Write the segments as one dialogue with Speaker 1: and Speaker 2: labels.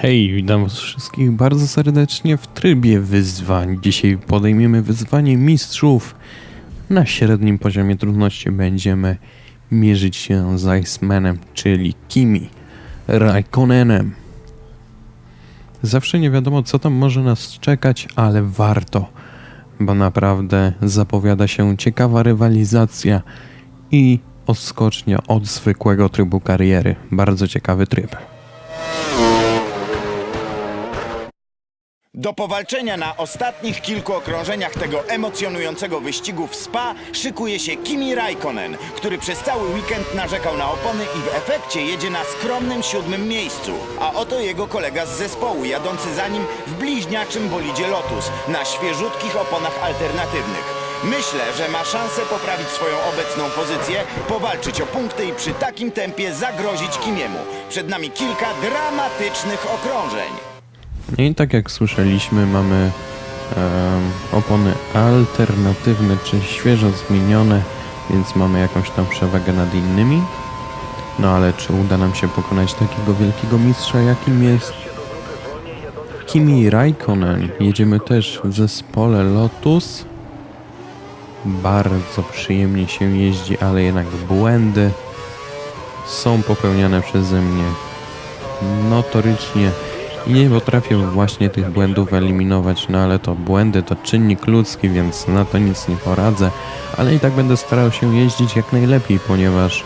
Speaker 1: Hej, witam was wszystkich bardzo serdecznie w trybie wyzwań. Dzisiaj podejmiemy wyzwanie mistrzów. Na średnim poziomie trudności będziemy mierzyć się z Icemanem, czyli Kimi Raikkonenem. Zawsze nie wiadomo, co tam może nas czekać, ale warto, bo naprawdę zapowiada się ciekawa rywalizacja i odskocznia od zwykłego trybu kariery. Bardzo ciekawy tryb.
Speaker 2: Do powalczenia na ostatnich kilku okrążeniach tego emocjonującego wyścigu w Spa szykuje się Kimi Raikkonen, który przez cały weekend narzekał na opony i w efekcie jedzie na skromnym siódmym miejscu. A oto jego kolega z zespołu jadący za nim w bliźniaczym bolidzie Lotus na świeżutkich oponach alternatywnych. Myślę, że ma szansę poprawić swoją obecną pozycję, powalczyć o punkty i przy takim tempie zagrozić Kimiemu. Przed nami kilka dramatycznych okrążeń.
Speaker 1: I tak jak słyszeliśmy, mamy em, opony alternatywne, czy świeżo zmienione, więc mamy jakąś tam przewagę nad innymi. No ale czy uda nam się pokonać takiego wielkiego mistrza, jakim jest Kimi Raikkonen? Jedziemy też w zespole Lotus. Bardzo przyjemnie się jeździ, ale jednak błędy są popełniane przeze mnie notorycznie i nie potrafię właśnie tych błędów eliminować, no ale to błędy to czynnik ludzki, więc na to nic nie poradzę, ale i tak będę starał się jeździć jak najlepiej, ponieważ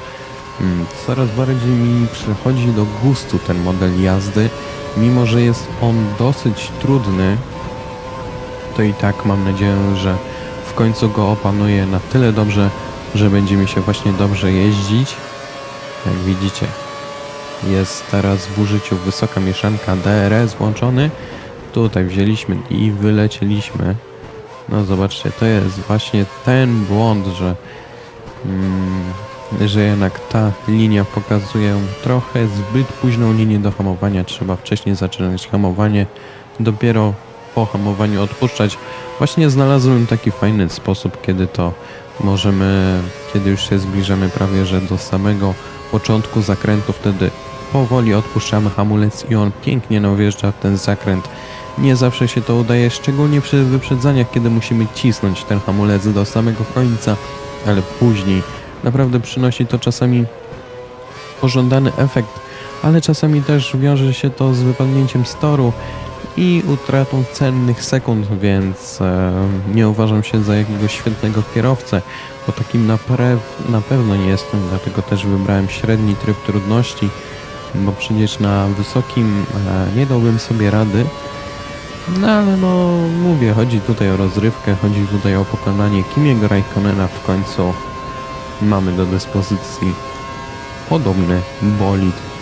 Speaker 1: mm, coraz bardziej mi przychodzi do gustu ten model jazdy, mimo że jest on dosyć trudny, to i tak mam nadzieję, że w końcu go opanuję na tyle dobrze, że będzie mi się właśnie dobrze jeździć. Jak widzicie, jest teraz w użyciu wysoka mieszanka DRS włączony. Tutaj wzięliśmy i wylecieliśmy. No zobaczcie, to jest właśnie ten błąd, że, mm, że jednak ta linia pokazuje trochę zbyt późną linię do hamowania. Trzeba wcześniej zaczynać hamowanie, dopiero po hamowaniu odpuszczać. Właśnie znalazłem taki fajny sposób, kiedy to możemy, kiedy już się zbliżamy prawie że do samego początku zakrętu, wtedy powoli odpuszczamy hamulec i on pięknie no wjeżdża w ten zakręt. Nie zawsze się to udaje, szczególnie przy wyprzedzaniach, kiedy musimy cisnąć ten hamulec do samego końca, ale później naprawdę przynosi to czasami pożądany efekt, ale czasami też wiąże się to z wypadnięciem z toru i utratą cennych sekund, więc e, nie uważam się za jakiegoś świetnego kierowcę, bo takim na, na pewno nie jestem, dlatego też wybrałem średni tryb trudności, bo przecież na wysokim e, nie dałbym sobie rady. No ale no mówię, chodzi tutaj o rozrywkę, chodzi tutaj o pokonanie Kimiego Raikkonena w końcu mamy do dyspozycji podobny bolid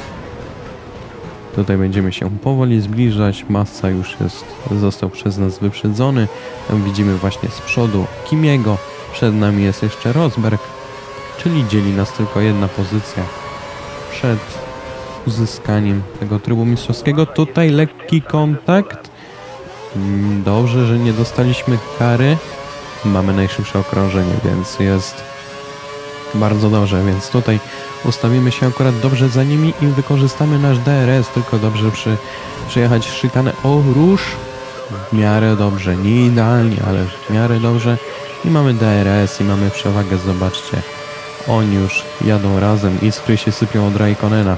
Speaker 1: Tutaj będziemy się powoli zbliżać. Massa już jest, został przez nas wyprzedzony. Tam widzimy właśnie z przodu Kimiego. Przed nami jest jeszcze Rosberg, czyli dzieli nas tylko jedna pozycja przed uzyskaniem tego trybu mistrzowskiego. Tutaj lekki kontakt. Mm, Dobrze, że nie dostaliśmy kary. Mamy najszybsze okrążenie, więc jest bardzo dobrze, więc tutaj ustawimy się akurat dobrze za nimi i wykorzystamy nasz DRS, tylko dobrze przy, przyjechać szykanę o róż w miarę dobrze, nie idealnie, ale w miarę dobrze i mamy DRS i mamy przewagę, zobaczcie oni już jadą razem, iskry się sypią od Raikkonena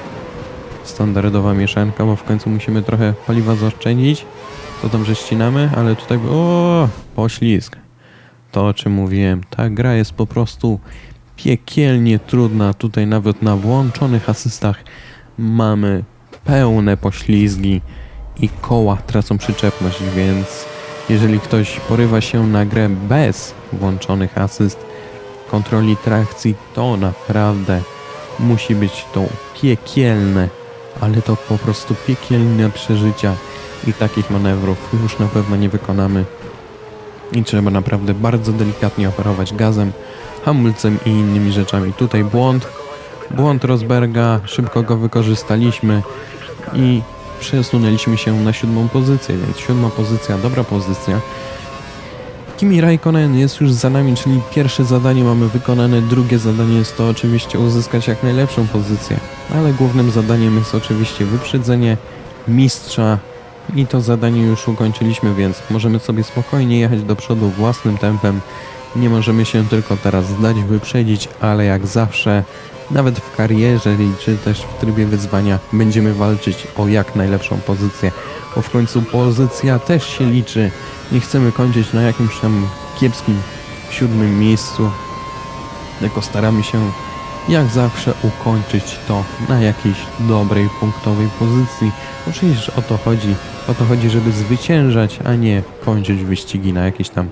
Speaker 1: standardowa mieszanka, bo w końcu musimy trochę paliwa zaoszczędzić. To że ścinamy, ale tutaj o, poślizg. To o czym mówiłem, ta gra jest po prostu piekielnie trudna. Tutaj nawet na włączonych asystach mamy pełne poślizgi i koła tracą przyczepność, więc jeżeli ktoś porywa się na grę bez włączonych asyst kontroli trakcji, to naprawdę musi być to piekielne, ale to po prostu piekielne przeżycia i takich manewrów już na pewno nie wykonamy i trzeba naprawdę bardzo delikatnie operować gazem, hamulcem i innymi rzeczami. Tutaj błąd, błąd Rosberga, szybko go wykorzystaliśmy i przesunęliśmy się na siódmą pozycję, więc siódma pozycja, dobra pozycja. Kimi Raikkonen jest już za nami, czyli pierwsze zadanie mamy wykonane, drugie zadanie jest to oczywiście uzyskać jak najlepszą pozycję, ale głównym zadaniem jest oczywiście wyprzedzenie mistrza i to zadanie już ukończyliśmy, więc możemy sobie spokojnie jechać do przodu własnym tempem. Nie możemy się tylko teraz zdać, wyprzedzić, ale jak zawsze, nawet w karierze czy też w trybie wyzwania, będziemy walczyć o jak najlepszą pozycję, bo w końcu pozycja też się liczy. Nie chcemy kończyć na jakimś tam kiepskim siódmym miejscu, tylko staramy się jak zawsze ukończyć to na jakiejś dobrej punktowej pozycji. No przecież o to chodzi. O to chodzi, żeby zwyciężać, a nie kończyć wyścigi na jakichś tam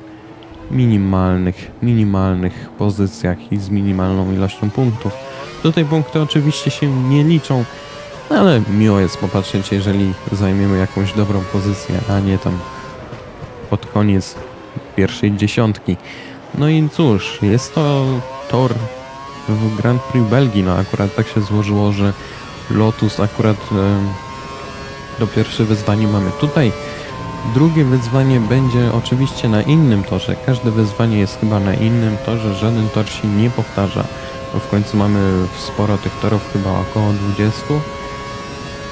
Speaker 1: minimalnych, minimalnych pozycjach i z minimalną ilością punktów. Tutaj punkty oczywiście się nie liczą, ale miło jest popatrzeć, jeżeli zajmiemy jakąś dobrą pozycję, a nie tam pod koniec pierwszej dziesiątki. No i cóż, jest to tor w Grand Prix Belgii. No akurat tak się złożyło, że Lotus akurat em, to pierwsze wyzwanie mamy tutaj. Drugie wyzwanie będzie oczywiście na innym torze. Każde wyzwanie jest chyba na innym torze, żaden tor się nie powtarza. Bo w końcu mamy sporo tych torów, chyba około 20.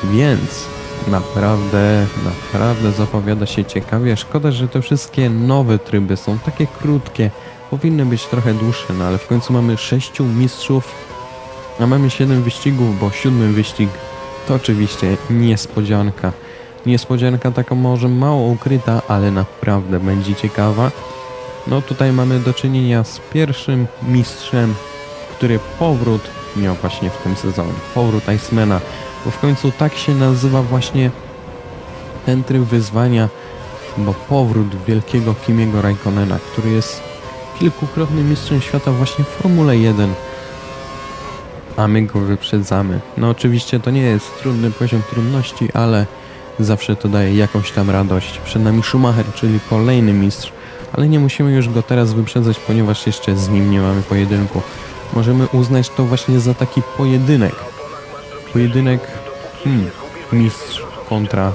Speaker 1: Więc naprawdę, naprawdę zapowiada się ciekawie. Szkoda, że te wszystkie nowe tryby są takie krótkie. Powinny być trochę dłuższe, no ale w końcu mamy sześciu mistrzów, a mamy siedem wyścigów, bo siódmy wyścig to oczywiście niespodzianka. Niespodzianka taka może mało ukryta, ale naprawdę będzie ciekawa. No tutaj mamy do czynienia z pierwszym mistrzem, który powrót miał właśnie w tym sezonie. Powrót Icemana, bo w końcu tak się nazywa właśnie ten tryb wyzwania, bo powrót wielkiego Kimiego Raikkonena, który jest kilkukrotnym mistrzem świata właśnie w Formule 1. A my go wyprzedzamy. No oczywiście to nie jest trudny poziom trudności, ale zawsze to daje jakąś tam radość. Przed nami Schumacher, czyli kolejny mistrz, ale nie musimy już go teraz wyprzedzać, ponieważ jeszcze z nim nie mamy pojedynku. Możemy uznać to właśnie za taki pojedynek. Pojedynek hmm, mistrz kontra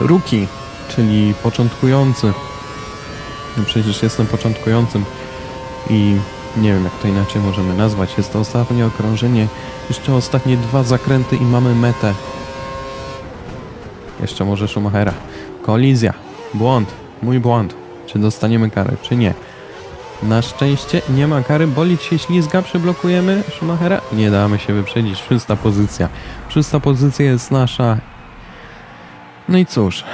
Speaker 1: rookie, czyli początkujący. No przecież jestem początkującym i nie wiem jak to inaczej możemy nazwać. Jest to ostatnie okrążenie, jeszcze ostatnie dwa zakręty i mamy metę. Jeszcze może Schumachera. Kolizja. Błąd. Mój błąd. Czy dostaniemy karę, czy nie? Na szczęście nie ma kary. Bolid się ślizga, przeblokujemy Schumachera. Nie damy się wyprzedzić. Szósta pozycja. Szósta pozycja jest nasza. No i cóż,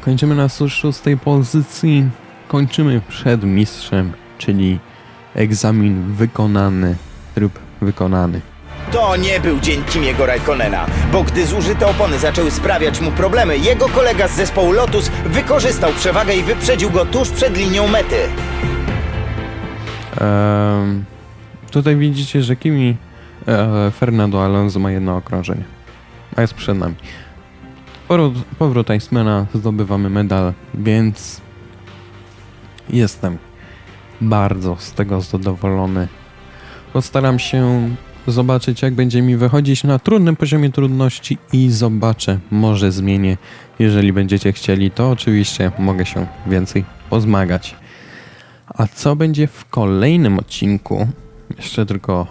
Speaker 1: kończymy na szóstej pozycji. Kończymy przed mistrzem, czyli egzamin wykonany, tryb wykonany.
Speaker 2: To nie był dzień Kimiego Raikkonena, bo gdy zużyte opony zaczęły sprawiać mu problemy, jego kolega z zespołu Lotus wykorzystał przewagę i wyprzedził go tuż przed linią mety.
Speaker 1: Tutaj widzicie, że Kimi e, Fernando Alonso ma jedno okrążenie, a jest przed nami. Powrót, powrót Icemana, zdobywamy medal, więc jestem bardzo z tego zadowolony. Postaram się zobaczyć, jak będzie mi wychodzić na trudnym poziomie trudności i zobaczę, może zmienię. Jeżeli będziecie chcieli, to oczywiście mogę się więcej pozmagać. A co będzie w kolejnym odcinku? Jeszcze tylko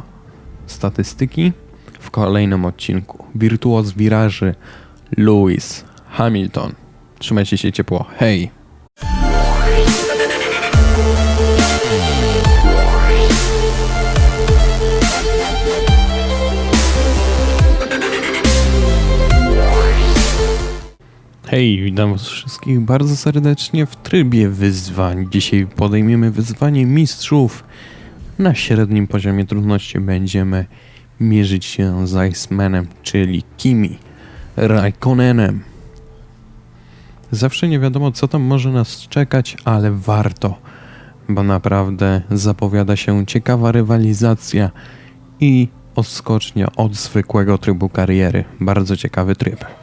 Speaker 1: statystyki. W kolejnym odcinku wirtuoz wiraży Lewis Hamilton. Trzymajcie się ciepło. Hej! Hej, witam was wszystkich bardzo serdecznie w trybie wyzwań. Dzisiaj podejmiemy wyzwanie mistrzów. Na średnim poziomie trudności będziemy mierzyć się z Icemanem, czyli Kimi Raikkonenem. Zawsze nie wiadomo, co tam może nas czekać, ale warto, bo naprawdę zapowiada się ciekawa rywalizacja i odskocznia od zwykłego trybu kariery. Bardzo ciekawy tryb.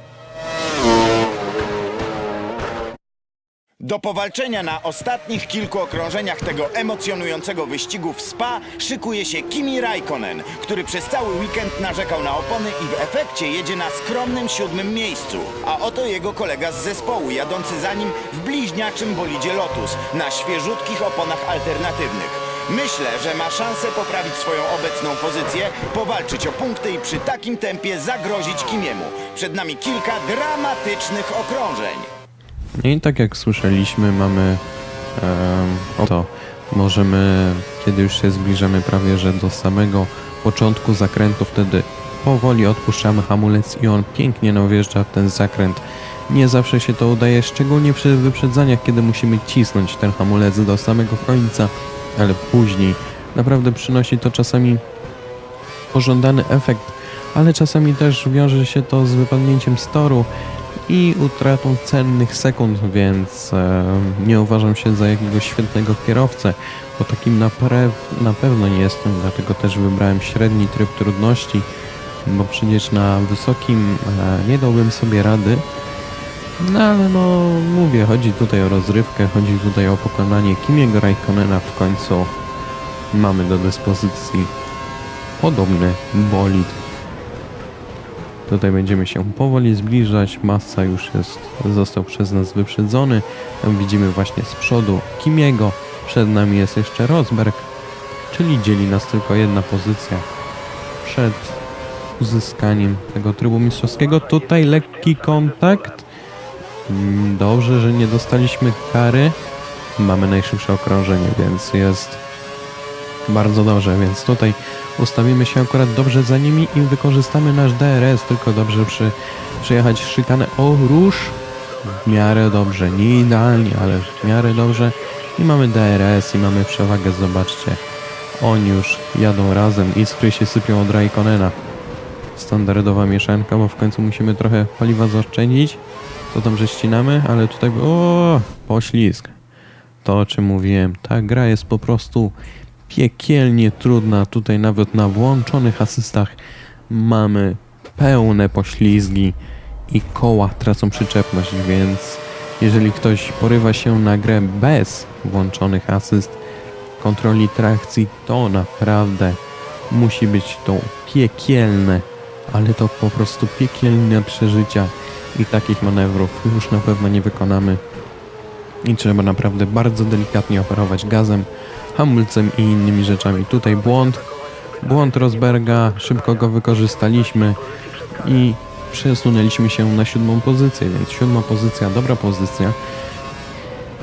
Speaker 2: Do powalczenia na ostatnich kilku okrążeniach tego emocjonującego wyścigu w Spa szykuje się Kimi Raikkonen, który przez cały weekend narzekał na opony i w efekcie jedzie na skromnym siódmym miejscu. A oto jego kolega z zespołu, jadący za nim w bliźniaczym bolidzie Lotus na świeżutkich oponach alternatywnych. Myślę, że ma szansę poprawić swoją obecną pozycję, powalczyć o punkty i przy takim tempie zagrozić Kimiemu. Przed nami kilka dramatycznych okrążeń.
Speaker 1: I tak jak słyszeliśmy, mamy em, oto możemy, kiedy już się zbliżamy prawie że do samego początku zakrętu, wtedy powoli odpuszczamy hamulec i on pięknie nam wjeżdża w ten zakręt. Nie zawsze się to udaje, szczególnie przy wyprzedzaniach, kiedy musimy cisnąć ten hamulec do samego końca, ale później naprawdę przynosi to czasami pożądany efekt, ale czasami też wiąże się to z wypadnięciem z toru i utratą cennych sekund, więc e, nie uważam się za jakiegoś świetnego kierowcę, bo takim na, na pewno nie jestem, dlatego też wybrałem średni tryb trudności, bo przecież na wysokim e, nie dałbym sobie rady. No ale no mówię, chodzi tutaj o rozrywkę, chodzi tutaj o pokonanie Kimiego Raikkonena w końcu mamy do dyspozycji podobny bolid Tutaj będziemy się powoli zbliżać. Massa już jest, został przez nas wyprzedzony. Tam widzimy właśnie z przodu Kimiego. Przed nami jest jeszcze Rosberg, czyli dzieli nas tylko jedna pozycja przed uzyskaniem tego trybu mistrzowskiego. Tutaj lekki kontakt. Mm, Dobrze, że nie dostaliśmy kary. Mamy najszybsze okrążenie, więc jest bardzo dobrze, więc tutaj ustawimy się akurat dobrze za nimi i wykorzystamy nasz DRS, tylko dobrze przy, przyjechać szykanę o róż w miarę dobrze, nie idealnie, ale w miarę dobrze. I mamy DRS i mamy przewagę, zobaczcie. Oni już jadą razem, iskry się sypią od Raikonena. Standardowa mieszanka, bo w końcu musimy trochę paliwa zaoszczędzić. To dobrze ścinamy, ale tutaj o poślizg. To o czym mówiłem, ta gra jest po prostu piekielnie trudna. Tutaj nawet na włączonych asystach mamy pełne poślizgi i koła tracą przyczepność, więc jeżeli ktoś porywa się na grę bez włączonych asyst kontroli trakcji, to naprawdę musi być to piekielne, ale to po prostu piekielne przeżycia i takich manewrów już na pewno nie wykonamy i trzeba naprawdę bardzo delikatnie operować gazem, hamulcem i innymi rzeczami. Tutaj błąd, błąd Rosberga, szybko go wykorzystaliśmy i przesunęliśmy się na siódmą pozycję, więc siódma pozycja, dobra pozycja.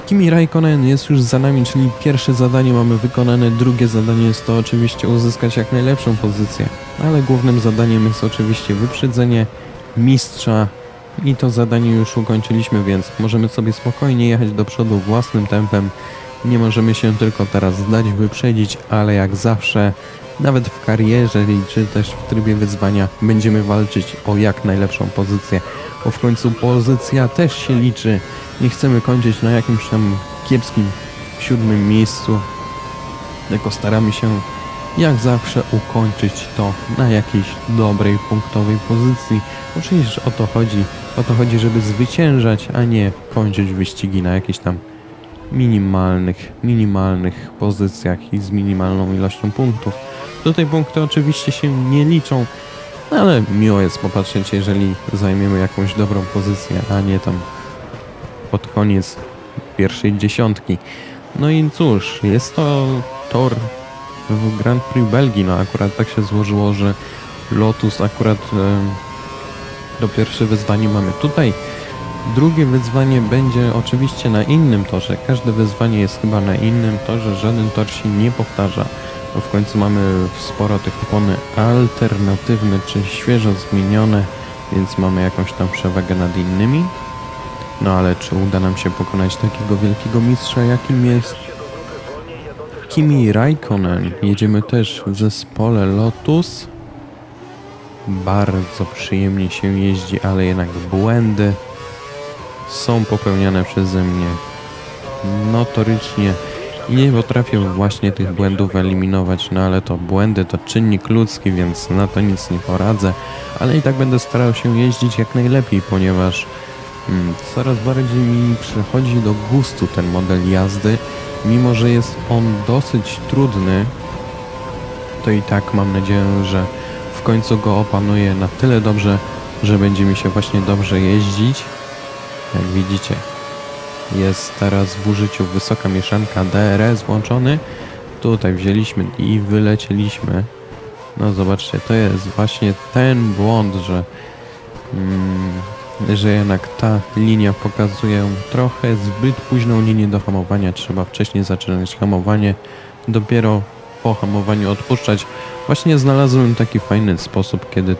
Speaker 1: Kimi Raikkonen jest już za nami, czyli pierwsze zadanie mamy wykonane, drugie zadanie jest to oczywiście uzyskać jak najlepszą pozycję, ale głównym zadaniem jest oczywiście wyprzedzenie mistrza i to zadanie już ukończyliśmy, więc możemy sobie spokojnie jechać do przodu własnym tempem. Nie możemy się tylko teraz zdać, wyprzedzić, ale jak zawsze, nawet w karierze czy też w trybie wyzwania, będziemy walczyć o jak najlepszą pozycję, bo w końcu pozycja też się liczy. Nie chcemy kończyć na jakimś tam kiepskim siódmym miejscu, tylko staramy się jak zawsze ukończyć to na jakiejś dobrej punktowej pozycji. Bo przecież o to chodzi. O to chodzi, żeby zwyciężać, a nie kończyć wyścigi na jakichś tam minimalnych, minimalnych pozycjach i z minimalną ilością punktów. Tutaj punkty oczywiście się nie liczą, ale miło jest popatrzeć, jeżeli zajmiemy jakąś dobrą pozycję, a nie tam pod koniec pierwszej dziesiątki. No i cóż, jest to tor w Grand Prix Belgii. No akurat tak się złożyło, że Lotus akurat e, do pierwsze wyzwanie mamy tutaj. Drugie wyzwanie będzie oczywiście na innym torze. Każde wyzwanie jest chyba na innym torze, żaden tor się nie powtarza. Bo w końcu mamy sporo tych opony alternatywne czy świeżo zmienione, więc mamy jakąś tam przewagę nad innymi. No ale czy uda nam się pokonać takiego wielkiego mistrza, jakim jest Kimi Raikkonen. Jedziemy też w zespole Lotus. Bardzo przyjemnie się jeździ, ale jednak błędy są popełniane przeze mnie notorycznie i nie potrafię właśnie tych błędów eliminować, no ale to błędy to czynnik ludzki, więc na to nic nie poradzę, ale i tak będę starał się jeździć jak najlepiej, ponieważ coraz bardziej mi przychodzi do gustu ten model jazdy, mimo że jest on dosyć trudny, to i tak mam nadzieję, że w końcu go opanuję na tyle dobrze, że będzie mi się właśnie dobrze jeździć. Jak widzicie, jest teraz w użyciu wysoka mieszanka DRS włączony. tutaj wzięliśmy i wylecieliśmy. No zobaczcie, to jest właśnie ten błąd, że, mm, że jednak ta linia pokazuje trochę zbyt późną linię do hamowania. Trzeba wcześniej zaczynać hamowanie, dopiero po hamowaniu odpuszczać. Właśnie znalazłem taki fajny sposób, kiedy